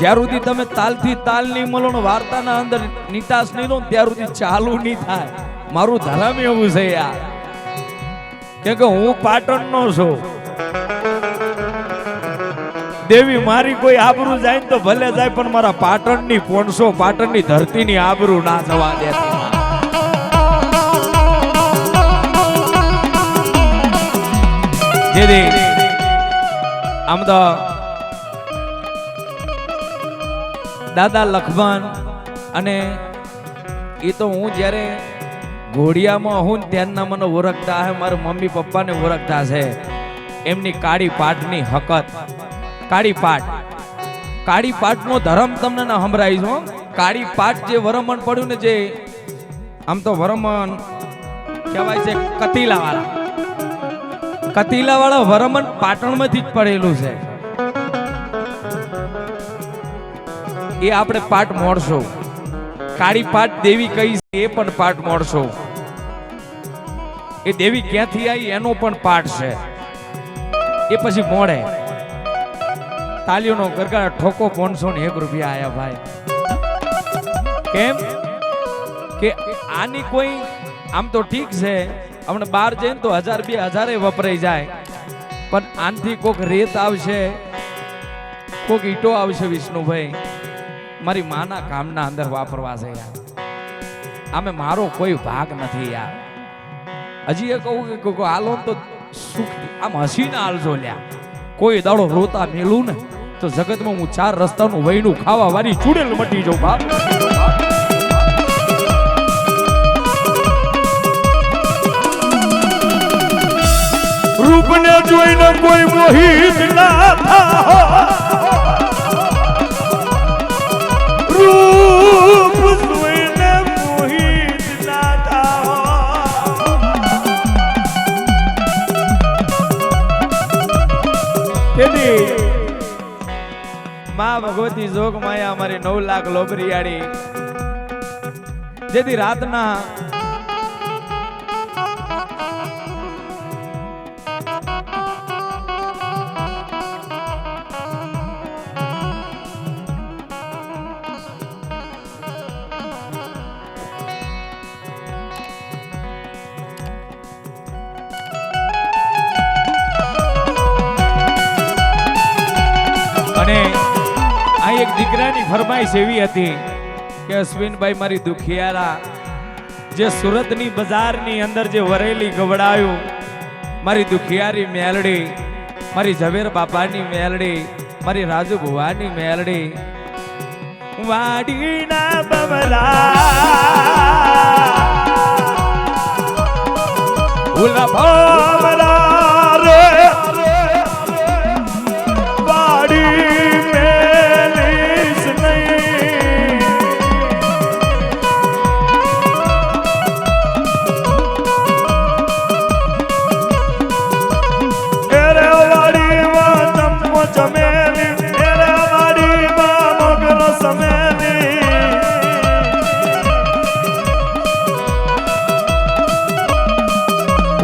જ્યાર સુધી તમે તાલથી તાલ નહીં મળો ને વાર્તાના અંદર નિતાસ નહીં લો ત્યાર સુધી ચાલુ નહીં થાય. મારું ધરામ એવું છે યાર કેમ કે હું પાટણનો છું. દેવી, મારી કોઈ આબરૂ જાય તો ભલે જાય, પણ મારા પાટણની પોણસો, પાટણની ધરતીની આબરૂ ના જવા દે. આમ તો દાદા લખમણ અને એ તો હું જ્યારે ઘોડિયામાં હું ને ત્યારના મને ઓળખતા હે, મારા મમ્મી પપ્પાને ઓળખતા છે એમની કાળી પાટની હકત. કાળી પાટ. કાળી પાટનો ધર્મ તમને ના સંભળાય છો કાળી પાટ જે વરમણ પડ્યું ને જે, આમ તો વરમણ કહેવાય છે કતીલા વાળા કતીલા વાળા વરમણ પાટણમાંથી જ પડેલું છે. એ આપણે પાઠ મોડશો. કાળી પાટ દેવી કઈ એ પણ પાઠ મોડશો. એ દેવી ક્યાંથી આવી, એનો પણ પાઠ છે. એ પછી મોડે. તાલીઓનો ગરગાડા ઠોકો પોનસો ને એક રૂપિયા આયા ભાઈ. કેમ? કે આની કોઈ, આમ તો ઠીક છે, હમણાં બહાર જઈને તો હજાર બે હજારે વપરાઈ જાય. પણ આનથી કોક રેત આવશે, કોક ઈટો આવશે વિષ્ણુભાઈ. મારી માના કામના અંદર વાપરવા છે યાર. આમે મારો કોઈ ભાગ નથી યાર. હજી એ કહું કે હાલો તો સુખ આમ હસીને હાલજો લ્યા. કોઈ દાડો રોતા મેલું ને તો જગતમાં હું ચાર રસ્તાનું વહીનું ખાવા વાળી ચૂડેલ મટી જાઉં બાપ. રૂપને જોઈને કોઈ મોહિત ના થાય માં ભગવતી જોગ માયા અમારી નવ લાખ લોબરિયાળી જેથી રાતના ફરમાઈશ એવી હતી કે અશ્વિનભાઈ મારી દુખિયારા, જે સુરતની બજારની અંદર જે વરેલી ગવડાયું, મારી દુખિયારી મેલડી, મારી ઝવેર બાપાની મેલડી, મારી રાજુ ભુવાની મેલડી, વાડીના બમલા. ઉલા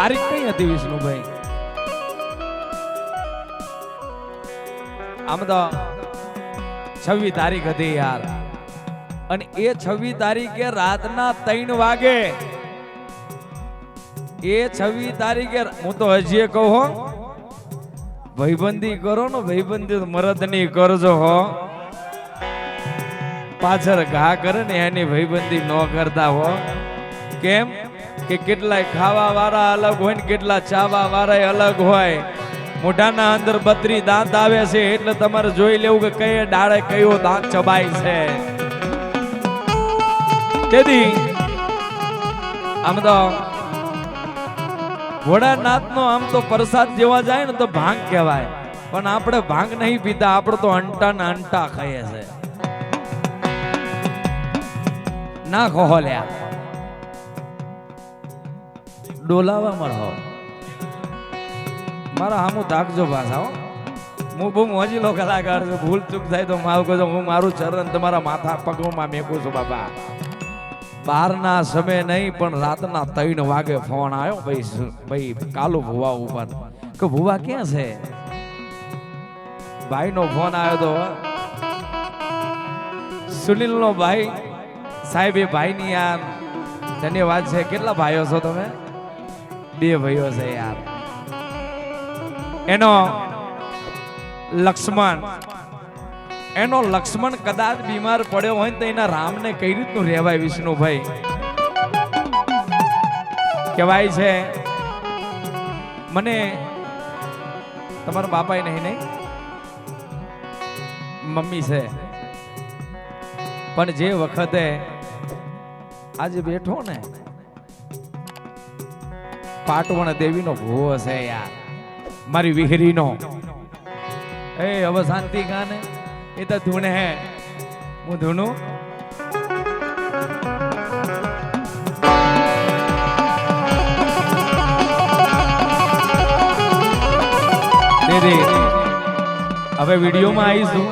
તારીખ કઈ હતી વિષ્ણુભાઈ? આમ તો છવ્વી તારીખ હતી યાર. અને એ છવ્વી તારીખે રાતના ત્રણ વાગે એ છવ્વી તારીખે હું તો હજી કહું ભાઈબંધી કરો ને ભાઈબંધી મરદની કરજો હો. પાછળ ઘા કરે ને એની ભાઈબંધી ન કરતા હો. કેમ? કે કેટલાય ખાવા વાળા અલગ હોય ને કેટલા ચાવા વાળા અલગ હોય. મોઢાના અંદર બત્રી દાંત આવે છે એટલે તમારે જોઈ લેવું કે કઈ ડાળે કયો દાંત ચબાય છે. તેથી, આમ તો ભોળાનાથ નો આમ તો પ્રસાદ જેવા જાય ને તો ભાંગ કહેવાય. પણ આપણે ભાંગ નહીં પીતા, આપણે તો અંટા ના અંટા ખાઈએ છે. ના કહો લ્યા ડોલાવા મળો. મારા હામું તાકજો પાછા, હું. બહુ મોજીલો કલાકાર છું, ભૂલ ચૂક થાય તો મારું કહું હું મારું ચરણ તમારા માથા પગમાં મેકું છું, બાપા. બારના સમય નહીં, પણ રાતના ત્રણ વાગે ફોન આવ્યો, ભાઈ ભાઈ, કાલુ ભુવા ઉપર. કે ભુવા ક્યાં છે? ભાઈનો ફોન આવ્યો તો સુનિલનો ભાઈ, સાહેબ, એ ભાઈની આ ધન્યવાદ છે. કેટલા ભાઈઓ છો તમે? બે ભાઈઓ છે યાર. એનો લક્ષ્મણ એનો લક્ષ્મણ કદાચ બીમાર પડ્યો હોય તો એના રામને કઈ રીતનું રહેવાય વિષ્ણુભાઈ? કહેવાય છે, મને તમારા બાપાએ નહીં નહીં, મમ્મી છે. પણ જે વખતે આજે બેઠો ને પાટવણ દેવીનો ભૂવો છે યાર. મારી વિહરીનો. એ હવે શાંતિ ગાને. એ તો ધૂણે હે. હું ધૂણું. હવે વિડીયોમાં આવીશું.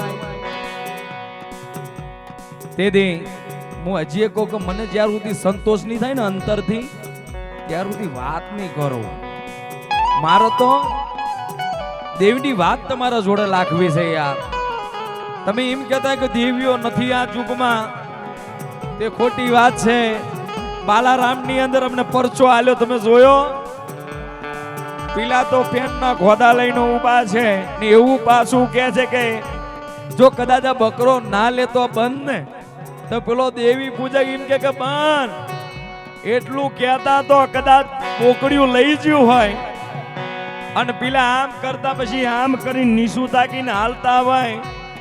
તેથી હું હજી એક કહું મને જ્યાર સુધી સંતોષ નહીં થાય ને અંતરથી ત્યાર સુધી વાત નહીં કરો. મારો તો દેવની વાત તમારા જોડે લાખવી છે યાર. તમે એમ કહેતા કે દેવીઓ નથી આ યુગમાં તે ખોટી વાત છે. બાલારામની અંદર અમને પરચો આલ્યો, તમે જોયો? પેલા તો પેનના ગોદા લઈને ઊભા છે ને એવું પાછું કહે છે કે જો કદાચ આ બકરો ના લેતો બંધ ને, તો પેલો દેવી પૂજક એમ કે કે બંધ એટલું કહેતા તો કદાચ કોકડિયું લઈ ગયું હોય. અને પેલા આમ કરતા પછી આમ કરીને નીસું તાકીને હાલતા હોય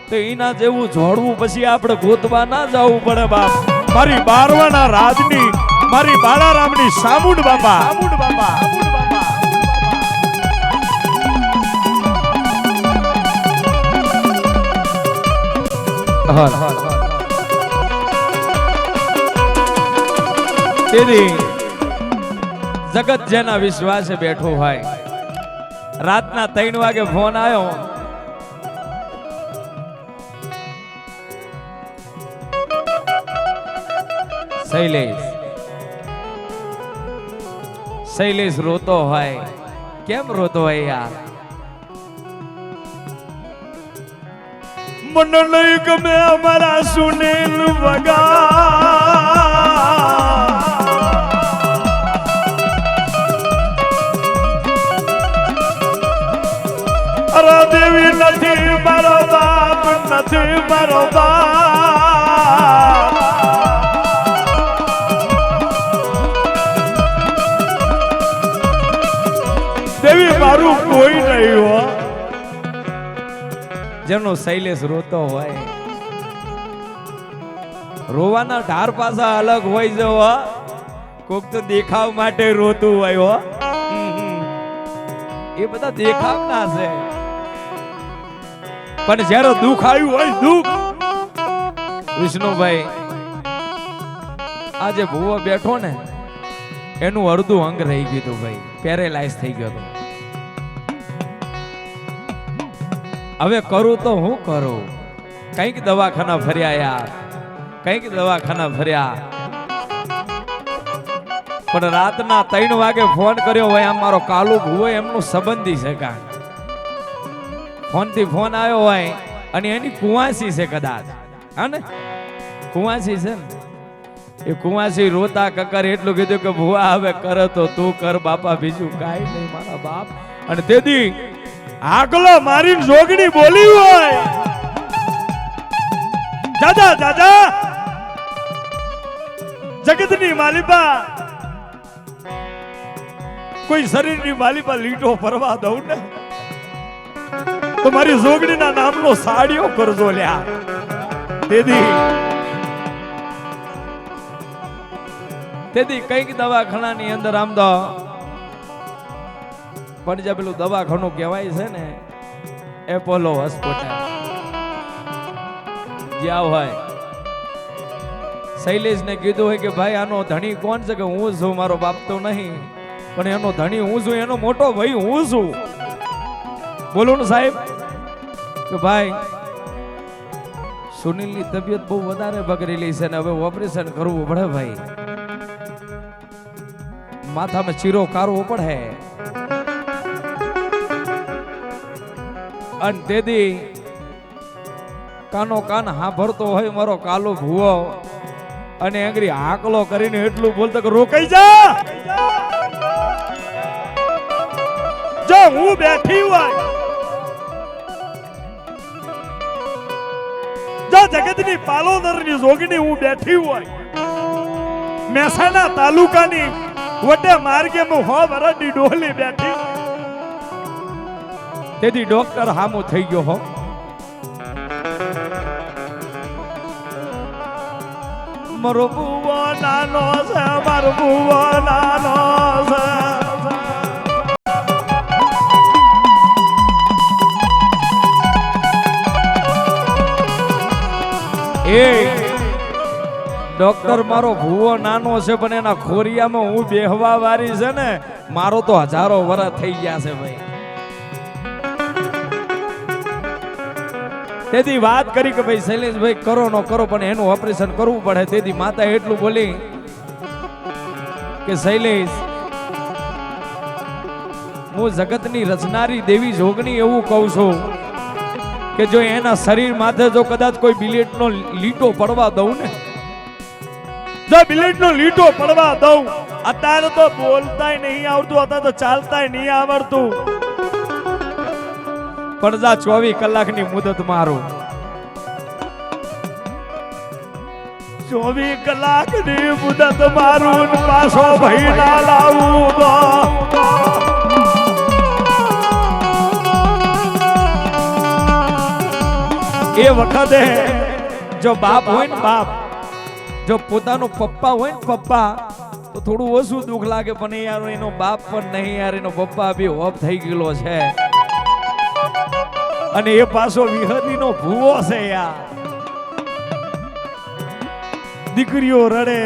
તો એના જેવું જોડવું પછી આપણે ગોતવા ના જવું પડે બાપ. મારી બારવાના રાજની મારી બાળારામની સામુંડ બાપા. સામુંડ બાપા તેથી જગત જેના વિશ્વાસે બેઠો હોય. રાતના ત્રણ વાગે ફોન આવ્યો. શૈલેષ. શૈલેષ રોતો હોય. કેમ રોતો હોય યાર? મને નહીં ગમે અમારા સુનેલ વગા અરે દેવી નથી, મારો બાપ નથી, મારો દેવી, મારું કોઈ નહીં હો. જેનો શૈલેષ રોતો હોય, રોવાના ઢાર પાસા અલગ હોય હો. કોક તો દેખાવ માટે રોતું હોય હો. એ બધા દેખાવના છે. પણ જ્યારે દુઃખ આવ્યું હોય, દુઃખ. વિષ્ણુભાઈ, આજે ભૂવો બેઠો ને, એનું અડધું અંગ રહી ગયું હતું ભાઈ. પેરેલાઇઝ થઈ ગયો હતો. હવે કરું તો હું કરું? કંઈક દવાખાના ફર્યા યાર. કંઈક દવાખાના ફર્યા. પણ રાતના ત્રણ વાગે ફોન કર્યો હોય આમ મારો કાલુ ભૂવો, એમનું સંબંધી છે કાંઈ. ફોનથી ફોન આવ્યો હોય અને એની કુવાસી છે કદાચ. હા કુવાસી છે ને? એ કુવાસી રોતા કકર એટલું કીધું કે, ભુવા, હવે કર તો તું કર, બાપા, બીજું કાંઈ નહીં, મારા બાપ. અને તેથી આગલો મારી જોગણી બોલી હોય. દાદા દાદા! જગતની માલિપા કોઈ શરીરની માલિપા લીટો ફરવા દઉં ને? તો મારી જોગણીના નામનો સાડીઓ કરજો લ્યા. તેથી તેથી કંઈક દવાખાનાની અંદર આમ તો પણ જે પેલું દવાખાનું કહેવાય છે ને, એપોલો હોસ્પિટલ. જ્યાં હોય. શૈલેષને કીધું હોય કે ભાઈ, આનો ધણી કોણ છે કે હું છું? મારો બાપ તો નહીં, પણ એનો ધણી હું છું, એનો મોટો ભાઈ હું છું. બોલો ને સાહેબ. કે ભાઈ, સુનિલની તબિયત બહુ વધારે બગડેલી છે ને હવે ઓપરેશન કરવું પડે ભાઈ. માથામાં ચીરો કાઢવો પડે. અને તેથી કાનો કાન હાંભળતો હોય મારો કાલો ભૂવો, અને એંગરી હાકલો કરીને એટલું બોલતો કે રોકાઈ જા! જો હું બેઠી હોય જગતની પાલોદરની જોગણી હું બેઠી હોય. મહેસાણા તાલુકાની વટે માર્ગે હું હો વરડની ડોલી બેઠી. તેથી ડોક્ટર હામો થઈ ગયો હો. મારો બુવો નાનો છે, મારો બુવો નાનો છે. એ ડોક્ટર મારો ભૂવો નાનો છે, પણ એના ખોરિયામાં હું બેહવા વારી છે ને, મારો તો હજારો વર્ષ થઈ ગયા છે ભાઈ. તેથી વાત કરી કે ભાઈ, શૈલેષભાઈ, કરો નો કરો, પણ એનું ઓપરેશન કરવું પડે. તેથી માતા એટલું બોલી કે, શૈલેષ, હું જગતની રચનારી દેવી જોગણી એવું કહું છું. કે જો એના શરીર માથે જો કદાચ કોઈ બિલેટનો લીટો પડવા દઉં ને? જો બિલેટ નો લીટો પડવા દઉં અત્યારે તો બોલતાય નહીં આવડતું અત્યારે તો ચાલતાય નહીં આવડતું. પડદા ચોવીસ કલાકની મુદત મારું. ચોવીસ કલાકની મુદત મારું પાછો ભાઈ ના લાવું એ વખતે જો બાપ હોય ને બાપ. જો પોતાનો પપ્પા હોય ને પપ્પા તો થોડું ઓછું દુઃખ લાગે પણ યાર એનો બાપ પણ નહીં યાર એનો પપ્પા બી હોપ થઈ ગયેલો છે. અને એ પાછો વિહરી નો ભૂવો છે યાર. દીકરીઓ રડે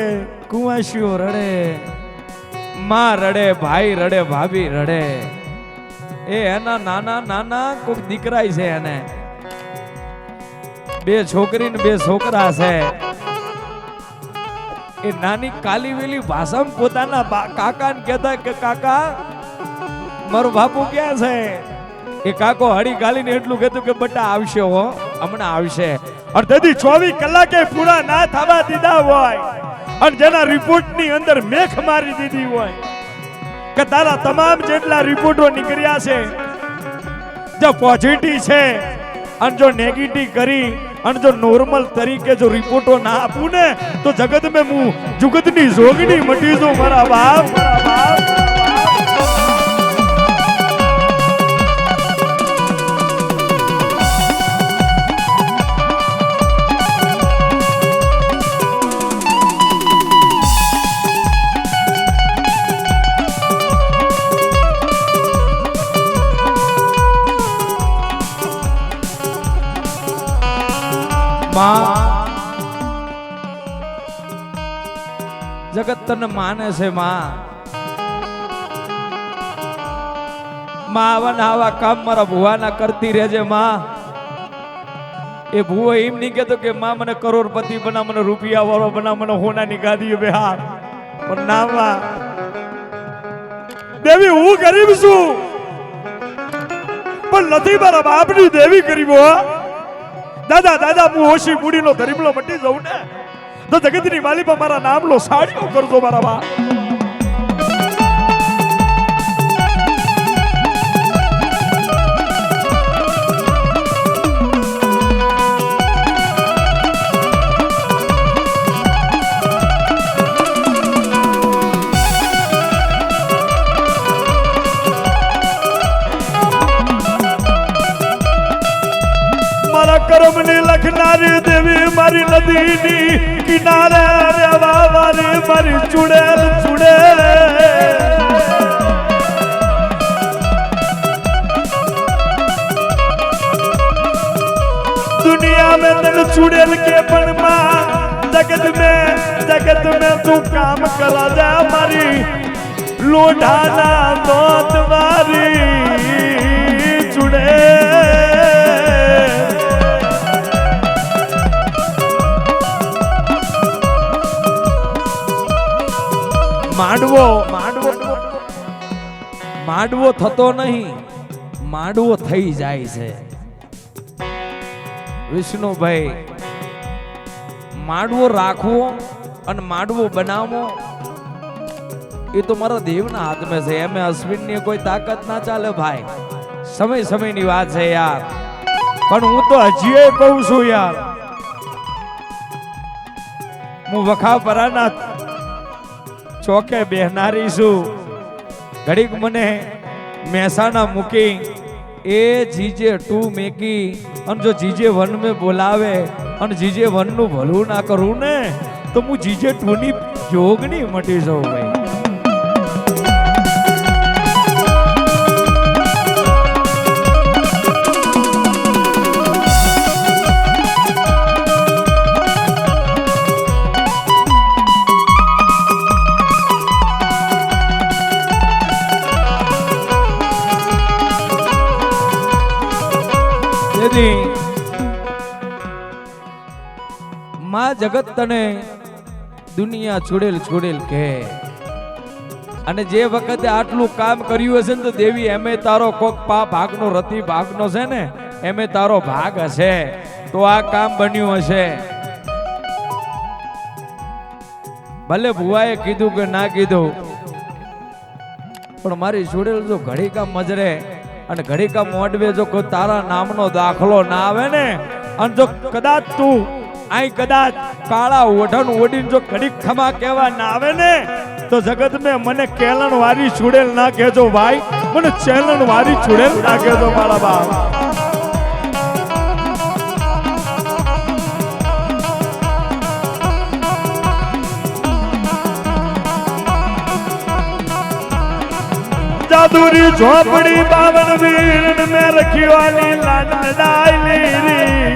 કુંવાસીઓ રડે માં રડે ભાઈ રડે ભાભી રડે. એ એના નાના નાના કોઈક દીકરાય છે એને. બે છોકરી ને બે છોકરા છે. એ નાની કાલી વેલી ભાષામાં પોતાના કાકા ને કહેતા કે, કાકા, મારો બાપુ ક્યાં છે? એ કાકો હળી ગાલીને એટલું કહેતું કે, બટા, આવશે હો, હમણાં આવશે. અને તેથી ચોવીસ કલાકે પૂરા ના થવા દીધા હોય. અને જેના રિપોર્ટની અંદર મેખ મારી દીધી હોય. કે તારા તમામ જેટલા રિપોર્ટો નીકળ્યા છે, જો પોઝિટિવ છે, અને જો નેગેટિવ કરી અને જો નોર્મલ તરીકે જો રિપોર્ટો ના આપું ને, તો જગત મેં હું જુગતની જોગણી મટી જો મારા બાપ મારા બાપ. માં જગત તને માને છે માં. આવા આવા કામ મારા ભુવાના કરતી રહેજે માં. એ ભુવો એમ નહીં કેતો કે માં મને કરોડપતિ બના, મને રૂપિયા વાળો બના, મને હોનાની ગાદી બેહાર પણ ના માં. દેવી, હું ગરીબ છું. પણ નથી મારા બાપની દેવી ગરીબ હો. દાદા દાદા, હું ઓછી મૂડીનો ધરીમલો મટી જાઉં ને? તો જગતની પર મારા નામનો સાડીઓ કરજો મારા બા. રાખનારી દેવી મારી નદીની કિનારે રહેવા વાળી મારી ચુડેલ ચુડેલ દુનિયા મેં તને ચુડેલ કે પણ માં? જગત મેં જગત મેં તું કામ કરા જા મારી. લોઢાના નોત મારી માંડવો. માંડવો માંડવો થતો નહીં, માંડવો થઈ જાય છે. વિષ્ણુભાઈ, માંડવો રાખવો અને માંડવો બનાવવો, એ તો મારા દેવના હાથમાં છે. એમ અશ્વિનની કોઈ તાકાત ના ચાલે ભાઈ. સમય સમયની વાત છે યાર. પણ હું તો હજી કહું છું યાર. હું વખાપરાના ચોકે બેહનારી છું. ઘડીક મને મહેસાણા મૂકી, એ જીજે ટુ મેકી, અને જો જીજે વન મેં બોલાવે, અને જીજે વનનું ભલું ના કરું ને, તો હું જીજે ટુની જોગણી મટી જાઉં ભાઈ. તેથી માં જગત તને દુનિયા છોડેલ છોડેલ કે અને જે વખતે આટલું કામ કર્યું હશે ને તો દેવી, એમે તારો કોક પા ભાગનો રતિ ભાગનો છે ને, એમે તારો ભાગ હશે. તો આ કામ બન્યું હશે. ભલે ભુવાએ કીધું કે ના કીધું, પણ મારી છોડેલ જો ઘડી કામ મજરે. અને ઘડીકા મોડવે જો કોઈ તારા નામનો દાખલો ના આવે ને, અને જો કદાચ તું અહીં કદાચ કાળા ઓઢણ ઓઢીને જો ઘડીક ખમા કહેવા ના આવે ને, તો જગત મેં મને કેલણ વારી છુડેલ ના કહેજો ભાઈ. મને ચેલણ વારી છુડેલ ના કહેજો મારા બાપ. જાદુરી ઝોપડી બાવન વીર મેં રખીવાની લાડ લીરી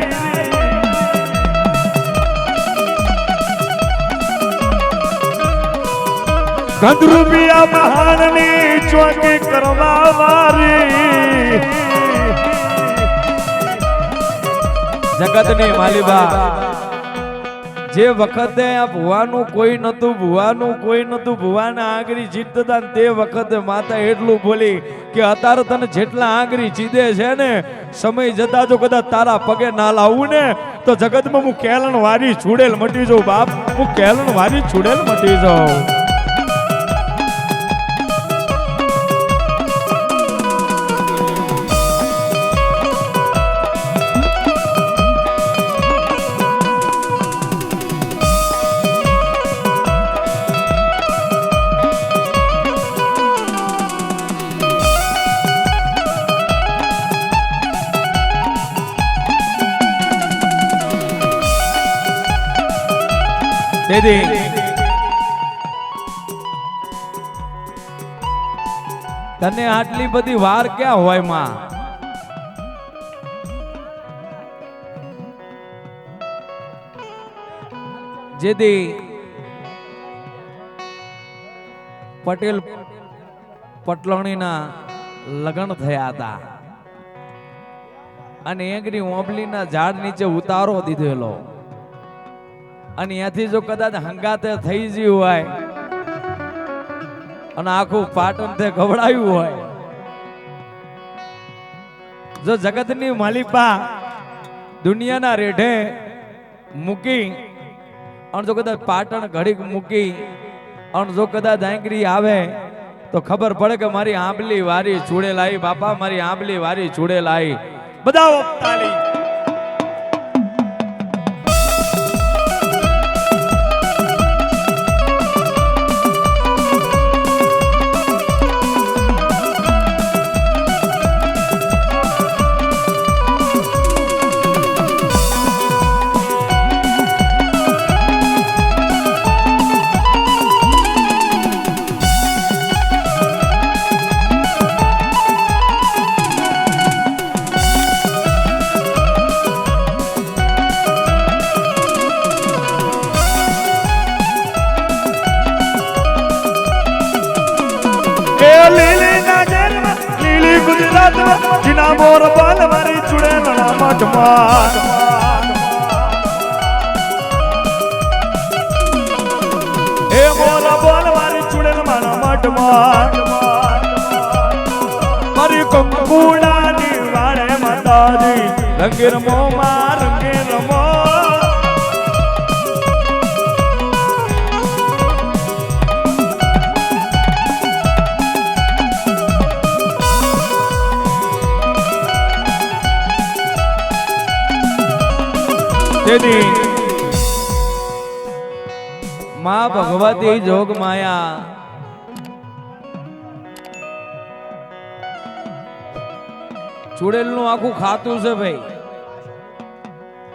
ગંદરૂપિયા મહાનની ચોકી કરવા વારી જગતની માલિબા. જે વખતે આ ભુવાનું કોઈ નતું, ભુવાનું કોઈ નતું, ભુવાના આંગળી જીતતા તે વખતે માતા એટલું બોલી કે અત્યારે તને જેટલા આંગળી જીદે છે ને, સમય જતા જો કદાચ તારા પગે ના લાવું ને, તો જગતમાં હું કેલણ વારી છૂડેલ મટી જાઉં, બાપ, હું કેલણ વારી છૂડેલ મટી જાઉં. તેથી તને આટલી બધી વાર ક્યાં હોયમાં? જેથી પટેલ પટલણીના લગ્ન થયા હતા. અને એકની ઓબલીના ઝાડ નીચે ઉતારો દીધેલો. અને ત્યાંથી જો કદાચ હંગાતે થઈ ગયું હોય અને આખું પાટણ તે ગવડાયું હોય, જો જગતની માલિપા દુનિયાના રેઢે મૂકી અને જો કદાચ પાટણ ઘડીક મૂકી અને જો કદાચ આંગરી આવે, તો ખબર પડે કે મારી આંબલી વારી ચૂડેલાઈ, બાપા મારી આંબલી વારી ચૂડેલાઈ. બધા મારી કંકુડાની વાળે માતાજી માં ભગવતી જોગ માયા ચુડેલનું આખું ખાતું છે ભાઈ.